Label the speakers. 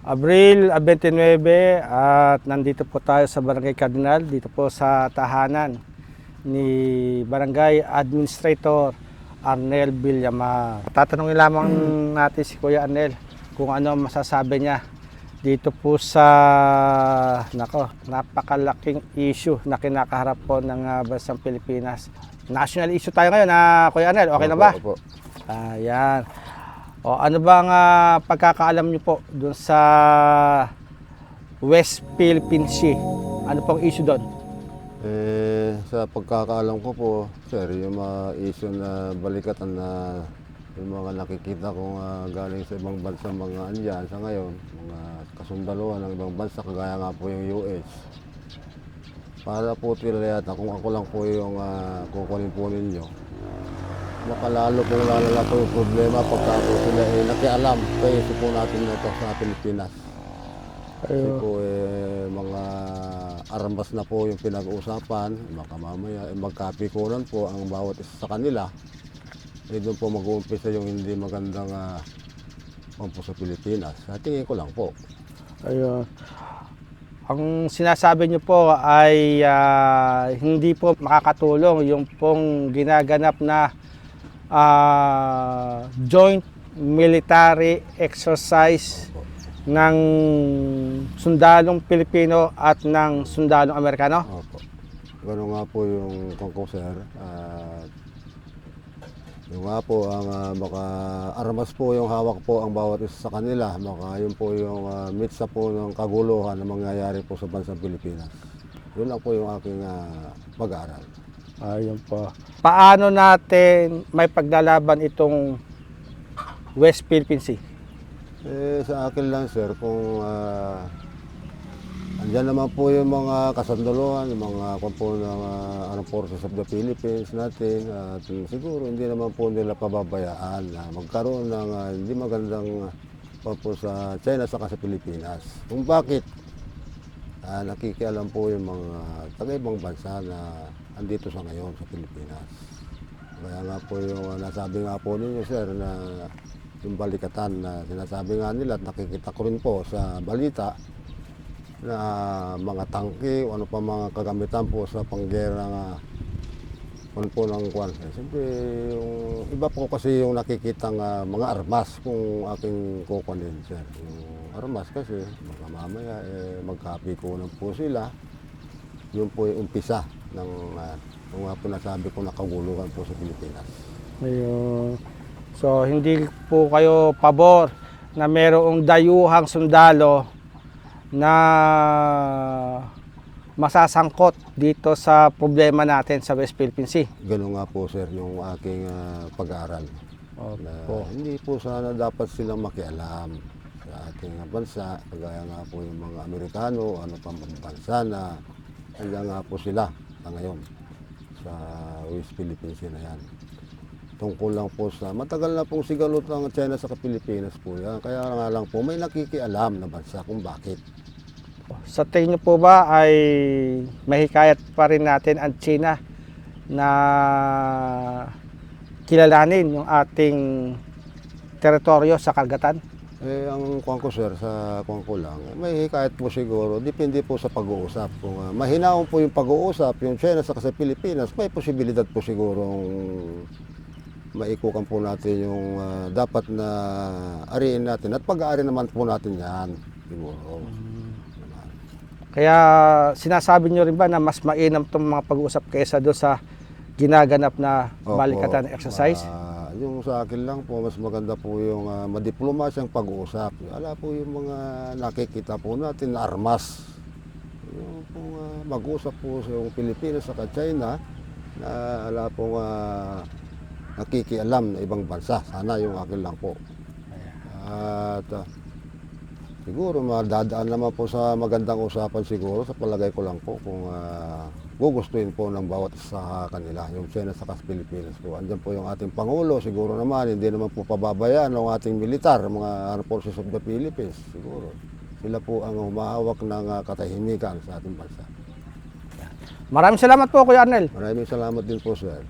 Speaker 1: Abril 29 at nandito po tayo sa Barangay Cardinal, dito po sa tahanan ni Barangay Administrator Arnel Villamar. Tatanungin lamang natin si Kuya Arnel kung ano ang masasabi niya dito po sa nako, napakalaking issue na kinakaharap po ng ah, bansang Pilipinas. National issue tayo ngayon, na Kuya Arnel. Okay na ba?
Speaker 2: Opo, opo.
Speaker 1: Ayan. O ano ba ang ah, pagkakaalam niyo po doon sa West Philippine Sea? Ano pong issue doon?
Speaker 2: Eh, sa pagkakaalam ko po, sir, yung mga issue na balikatan na yung mga nakikita kong ah, galing sa ibang bansa mga andyan sa ngayon, mga kasundaluhan ng ibang bansa, kagaya nga po yung US. Para po tila yata, kung ako lang po yung uh, kukunin po ninyo, makalalo po lalala po yung problema pagka po sila eh, nakialam kay issue po natin ito sa Pilipinas. Kasi po eh, mga armas na po yung pinag-uusapan, baka mamaya eh, magkapikunan po ang bawat isa sa kanila. Eh doon po mag-uumpisa yung hindi magandang uh, po sa Pilipinas. Sa tingin ko lang po.
Speaker 1: Ayun. Ang sinasabi niyo po ay ah, hindi po makakatulong yung pong ginaganap na ah, joint military exercise ng sundalong Pilipino at ng sundalong Amerikano.
Speaker 2: Opo. Ganun nga po yung kongko sir. At yung nga po ang ah, baka armas po yung hawak po ang bawat isa sa kanila. Baka yun po yung uh, mitsa po ng kaguluhan na mangyayari po sa bansang Pilipinas. Yun lang po yung aking ah, pag-aaral.
Speaker 1: Ayun po. Paano natin may paglalaban itong West Philippine Sea?
Speaker 2: Eh, sa akin lang sir, kung ah, andyan naman po yung mga kasandaluhan, yung mga kung po ng uh, Armed Forces of the Philippines natin, at siguro hindi naman po nila pababayaan na magkaroon ng ah, hindi magandang uh, po sa China saka sa Pilipinas. Kung bakit ah, nakikialam po yung mga taga-ibang bansa na andito sa ngayon sa Pilipinas. Kaya nga po yung uh, nasabi nga po ninyo sir na yung balikatan na sinasabi nga nila at nakikita ko rin po sa balita na mga tangke o ano pa mga kagamitan po sa panggera nga kung po ng kwan. Eh, Siyempre, yung iba po kasi yung nakikita nga mga armas kung aking kukunin, sir. Yung armas kasi, baka mamaya eh, magkapikunan po sila. Yun po yung umpisa ng uh, kung nga po nasabi ko nakaguluhan po sa Pilipinas.
Speaker 1: Ayun. So, hindi po kayo pabor na merong dayuhang sundalo na masasangkot dito sa problema natin sa West Philippine Sea.
Speaker 2: Ganun nga po sir yung aking ah, pag-aaral. Na
Speaker 1: Opo.
Speaker 2: hindi po sana dapat silang makialam sa ating bansa, kagaya nga po yung mga Amerikano, ano pang mga bansa na hanggang nga po sila na ngayon sa West Philippines na yan. Tungkol lang po sa, matagal na pong sigalot ng China sa Pilipinas po yan. Kaya nga lang po, may nakikialam na bansa kung bakit.
Speaker 1: Sa tingin niyo po ba ay mahikayat pa rin natin ang China na kilalanin yung ating teritoryo sa karagatan?
Speaker 2: Eh, ang kuwan ko sir, sa kuwan ko lang, may hikayat po siguro, depende po sa pag-uusap. Kung uh, mahinaon po yung pag-uusap, yung China sa sa Pilipinas, may posibilidad po siguro maikukan po natin yung ah, dapat na ariin natin. At pag-aari naman po natin yan, siguro.
Speaker 1: Kaya sinasabi niyo rin ba na mas mainam itong mga pag-uusap kaysa doon sa ginaganap na
Speaker 2: Opo.
Speaker 1: balikatan exercise?
Speaker 2: Ah, yung sa akin lang po, mas maganda po yung uh, madiplomasyang pag-uusap. Wala po yung mga nakikita po natin na armas. Yung pong ah, mag-usap po sa yung Pilipinas sa China na wala pong ah, nakikialam na ibang bansa. Sana yung akin lang po. At ah, siguro madadaan naman po sa magandang usapan siguro sa palagay ko lang po kung ah, gugustuhin po ng bawat sa kanila, yung China sa Pilipinas po. Andyan po yung ating Pangulo, siguro naman, hindi naman po pababayaan ng ating militar, mga Armed Forces of the Philippines, siguro. Sila po ang humahawak ng ah, katahimikan sa ating bansa.
Speaker 1: Maraming salamat po Kuya Arnel.
Speaker 2: Maraming salamat din po, sir.